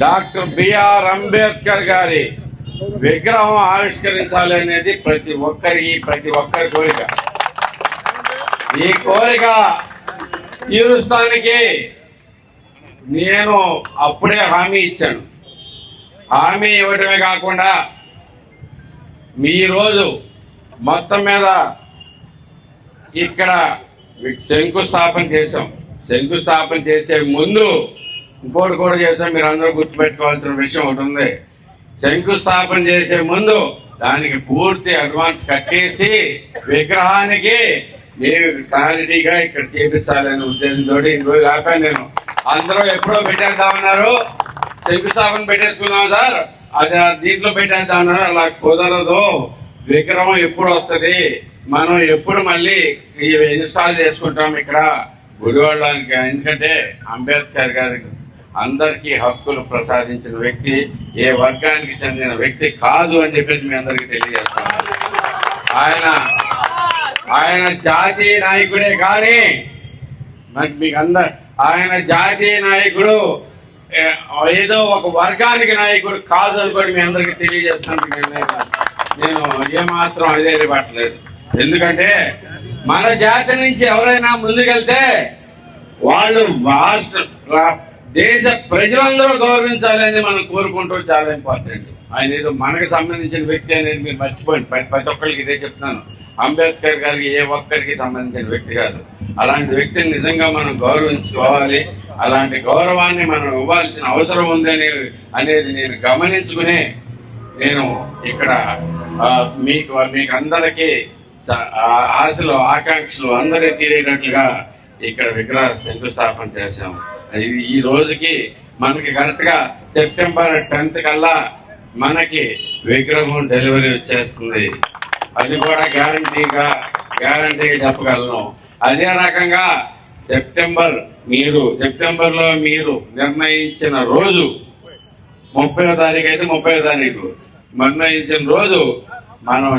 Doctor BR Ambedkar గారి విగ్రహం ఆవిష్కరించాలి అనేది ప్రతి ఒక్కరికి ప్రతి ఒక్కరి కోరిక. ఈ కోరిక తీరుస్తానికి నేను అప్పుడే హామీ ఇచ్చాను. హామీ ఇవ్వటమే కాకుండా మీ రోజు మొత్తం మీద ఇక్కడ శంకుస్థాపన చేసాం శంకుస్థాపన చేసే ముందు ఇంకోటి కూడా చేస్తే మీరు అందరూ గుర్తుపెట్టుకోవాల్సిన విషయం ఒకటి ఉంది. శంకుస్థాపన చేసే ముందు దానికి పూర్తి అడ్వాన్స్ కట్టేసి విగ్రహానికి నేను క్లారిటీగా ఇక్కడ చేపించాలనే ఉద్దేశంతో ఇన్ని ఆపాను నేను అందరూ ఎప్పుడో పెట్టేద్దామన్నారు. శంకుస్థాపన పెట్టేసుకున్నాం సార్. అది ఆ దీంట్లో పెట్టేద్దామన్నారు. అలా కుదరదు. విగ్రహం ఎప్పుడు వస్తుంది? మనం ఎప్పుడు మళ్ళీ ఇన్స్టాల్ చేసుకుంటాం ఇక్కడ? గుడివాళ్ళకి ఎందుకంటే అంబేద్కర్ గారికి అందరికీ హక్కులు ప్రసాదించిన వ్యక్తి ఏ వర్గానికి చెందిన వ్యక్తి కాదు అని చెప్పేసి మీ అందరికీ తెలియజేస్తాను. ఆయన ఆయన జాతీయ నాయకుడే కానీ నాకు మీకు అందరు ఆయన జాతీయ నాయకుడు ఏదో ఒక వర్గానికి నాయకుడు కాదు అని కూడా మీ అందరికీ తెలియజేస్తాను నేను ఏమాత్రం అదే పట్టలేదు ఎందుకంటే మన జాతి నుంచి ఎవరైనా ముందుకెళ్తే వాళ్ళు రాష్ట్ర రా- దేశ ప్రజలందరూ గౌరవించాలని మనం కోరుకుంటూ చాలా ఇంపార్టెంట్ ఆయన ఏదో మనకు సంబంధించిన వ్యక్తి అనేది మీరు మర్చిపోయింది ప్రతి ప్రతి ఒక్కరికి ఇదే చెప్తున్నాను. అంబేద్కర్ గారికి ఏ ఒక్కరికి సంబంధించిన వ్యక్తి కాదు. అలాంటి వ్యక్తిని నిజంగా మనం గౌరవించుకోవాలి. అలాంటి గౌరవాన్ని మనం ఇవ్వాల్సిన అవసరం ఉందని అనేది నేను గమనించుకునే నేను ఇక్కడ మీకు మీకు అందరికీ ఆశలు ఆకాంక్షలు అందరి తీరేటట్లుగా ఇక్కడ విగ్రహ శంకుస్థాపన చేశాము. ఈ రోజుకి మనకి కరెక్ట్గా సెప్టెంబర్ టెన్త్ కల్లా మనకి విగ్రహం డెలివరీ వచ్చేస్తుంది. అది కూడా గ్యారంటీగా గ్యారంటీగా చెప్పగలను. అదే రకంగా సెప్టెంబర్ మీరు సెప్టెంబర్లో మీరు నిర్ణయించిన రోజు ముప్పై తారీఖు అయితే ముప్పై తారీఖు నిర్ణయించిన రోజు మనం